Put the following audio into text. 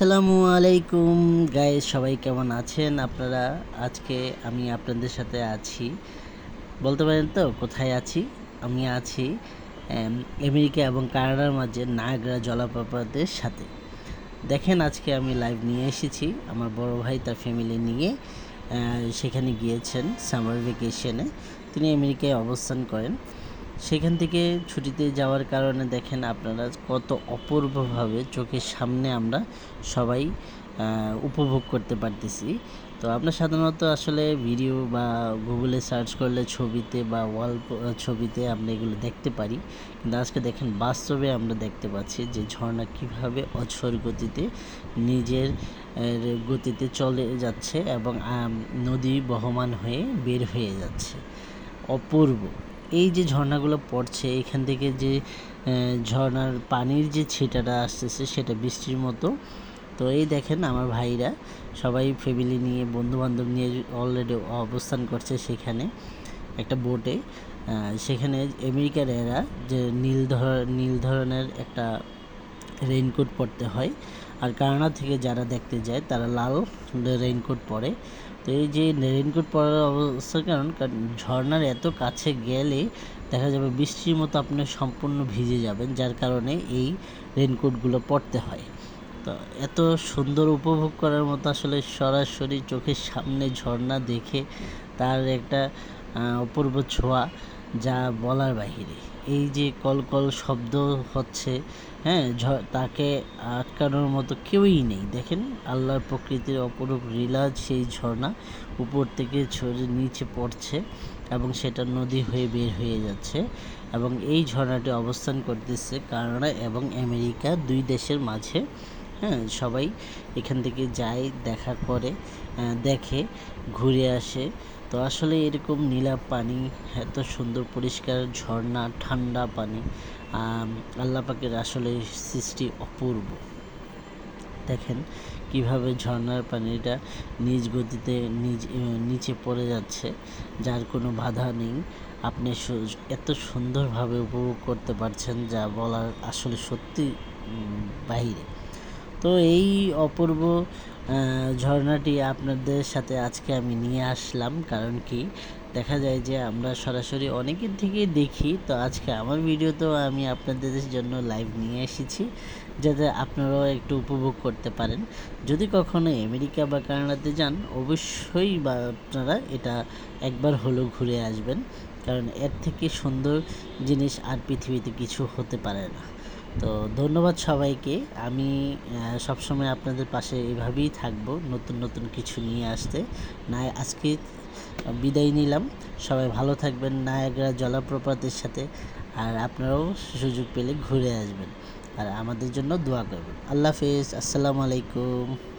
আসসালামু আলাইকুম গাইস সবাই কেমন আছেন? আপনারা, আজকে আমি আপনাদের সাথে আছি। বলতে পারেন তো, কোথায় আছি? আমি আছি আমেরিকা এবং কানাডার মাঝে নাগরা জলপ্রপাতের সাথে। দেখেন, আজকে আমি লাইভ নিয়ে এসেছি আমার বড় ভাই তার ফ্যামিলি নিয়ে। সেখানে গিয়েছেন সামার ভেকেশনে তিনি আমেরিকায় অবস্থান করেন। সেখান থেকে ছুটিতে যাওয়ার কারণে দেখেন আপনারা কত অপূর্বভাবে চোখের সামনে আমরা সবাই উপভোগ করতে পারতেছি। তো আমরা সাধারণত আসলে ভিডিও বা গুগলে সার্চ করলে ছবিতে বা ওয়াল ছবিতে আমরা এগুলো দেখতে পারি। কিন্তু আজকে দেখেন বাস্তবে আমরা দেখতে পাচ্ছি যে ঝর্ণা কীভাবে অঝোর গতিতে নিজের গতিতে চলে যাচ্ছে এবং নদী বহমান হয়ে বের হয়ে যাচ্ছে। অপূর্ব। এই যে ঝর্ণাগুলো পড়ছে, এখান থেকে যে ঝর্ণার পানির যে ছিটাটা আসতেছে সেটা বৃষ্টির মতো। তো এই দেখেন আমার ভাইরা সবাই ফ্যামিলি নিয়ে বন্ধু বান্ধব নিয়ে অলরেডি অবস্থান করছে সেখানে একটা বোটে সেখানে আমেরিকার এরা যে নীল ধর, নীল ধরনের একটা রেইনকোট পরতে হয়। আর কানাডা থেকে যারা দেখতে যায়, তারা লাল রেইনকোট পরে। তো এই যে রেইনকোট পরার অবস্থার কারণ ঝর্ণার এত কাছে গেলে দেখা যাবে বৃষ্টির মতো আপনি সম্পূর্ণ ভিজে যাবেন, যার কারণে এই রেইনকোটগুলো পরতে হয়। তো এত সুন্দর উপভোগ করার মতো আসলে সরাসরি চোখের সামনে ঝর্ণা দেখে তার একটা অপূর্ব ছোঁয়া। যা বলার বাহিরে। এই যে কলকল শব্দ হচ্ছে হ্যাঁ তাকে আটকানোর মতো কেউই নেই। দেখেন, আল্লাহর প্রকৃতির অপরূপ লীলা সেই ঝর্ণা উপর থেকে ছড়ে নিচে পড়ছে এবং সেটা নদী হয়ে বের হয়ে যাচ্ছে এবং এই ঝর্ণাটি অবস্থান করতেছে কানাডা এবং আমেরিকা, দুই দেশের মাঝে। হ্যাঁ সবাই এখান থেকে যায়, দেখা করে দেখে, ঘুরে আসে। তো আসলে এরকম নীলা পানি এত সুন্দর পরিষ্কার ঝর্ণা ঠান্ডা পানি আম, আল্লাহ পাকের আসলে সৃষ্টি অপূর্ব। দেখেন কীভাবে ঝর্ণার পানিটা নিজ গতিতে নিজ নিচে পড়ে যাচ্ছে যার কোনো বাধা নেই। আপনি এত সুন্দরভাবে উপভোগ করতে পারছেন যা বলার আসলে সত্যি বাইরে তো এই অপূর্ব ঝর্ণাটি আপনাদের সাথে আজকে আমি নিয়ে আসলাম, কারণ কি? দেখা যায় যে আমরা সরাসরি অনেকের থেকে দেখি, তো আজকে আমার ভিডিওতেও আমি আপনাদের জন্য লাইভ নিয়ে এসেছি, যাতে আপনারাও একটু উপভোগ করতে পারেন। যদি কখনো আমেরিকা বা কানাডাতে যান, অবশ্যই বা আপনারা এটা একবার হলেও ঘুরে আসবেন, কারণ এর থেকে সুন্দর জিনিস আর পৃথিবীতে কিছু হতে পারে না। তো ধন্যবাদ সবাইকে। আমি সবসময় আপনাদের পাশে এভাবেই থাকব নতুন নতুন কিছু নিয়ে আসতে। না আজকে বিদায় নিলাম। সবাই ভালো থাকবেন, নায়াগ্রা জলপ্রপাতের সাথে। আর আপনারাও সুযোগ পেলে ঘুরে আসবেন। আর আমাদের জন্য দোয়া করবেন। আল্লাহ হাফেজ। আসসালামু আলাইকুম।